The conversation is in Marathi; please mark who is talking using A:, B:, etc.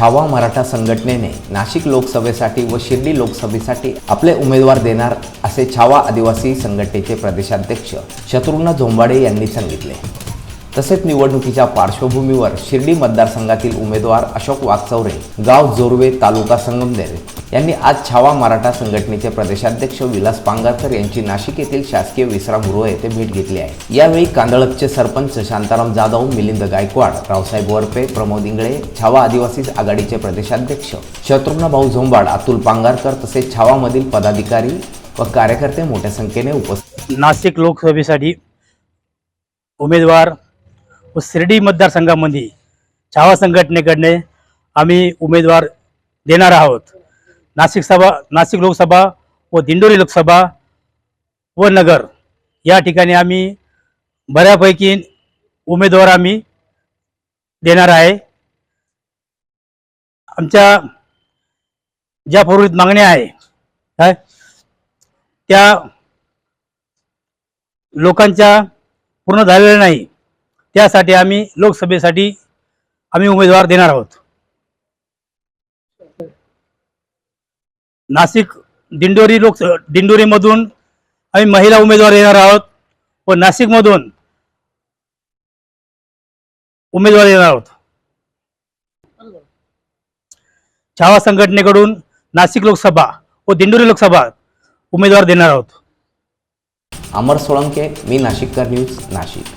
A: छावा मराठा संघटनेने नाशिक लोकसभेसाठी व शिर्डी लोकसभेसाठी आपले उमेदवार देणार असे छावा आदिवासी संघटनेचे प्रदेशाध्यक्ष शत्रुघ्न झोंबाडे यांनी सांगितले. तसेच निवडणुकीच्या पार्श्वभूमीवर शिर्डी मतदारसंघातील उमेदवार अशोक वागचौरे गाव जोरवे तालुका संगमनेर यांनी आज छावा मराठा संघटनेचे प्रदेशाध्यक्ष विलास पांगारकर यांची नाशिक येथील शासकीय विश्रामगृह येथे भेट घेतली आहे. यावेळी कांदळपचे सरपंच शांताराम जाधव मिलिंद गायकवाड रावसाहेब वरपे प्रमोद इंगळे छावा आदिवासी आघाडीचे प्रदेशाध्यक्ष शत्रुघ्न भाऊ झोंबाड अतुल पांगारकर तसेच छावामधील पदाधिकारी व कार्यकर्ते मोठ्या संख्येने उपस्थित
B: नाशिक लोकसभेसाठी उमेदवार व शिर्डी मतदारसंघामध्ये छावा संघटनेकडने आम्ही उमेदवार देणार आहोत. नाशिक सभा नाशिक लोकसभा व दिंडोरी लोकसभा व नगर. या ठिकाणी आम्ही बऱ्यापैकी उमेदवार आम्ही देणार आहे. आमच्या ज्या पूर्वीत मागण्या आहे काय? त्या लोकांच्या पूर्ण झालेल्या नाही. त्यासाठी आम्ही लोकसभेसाठी आम्ही उमेदवार देणार आहोत. नाशिक दिंडोरी लोक दिंडोरीमधून आम्ही महिला उमेदवार येणार आहोत व नाशिकमधून उमेदवार येणार आहोत. छावा संघटनेकडून नाशिक लोकसभा व दिंडोरी लोकसभा उमेदवार देणार आहोत.
A: अमर सोळंके मी नाशिककर न्यूज नाशिक.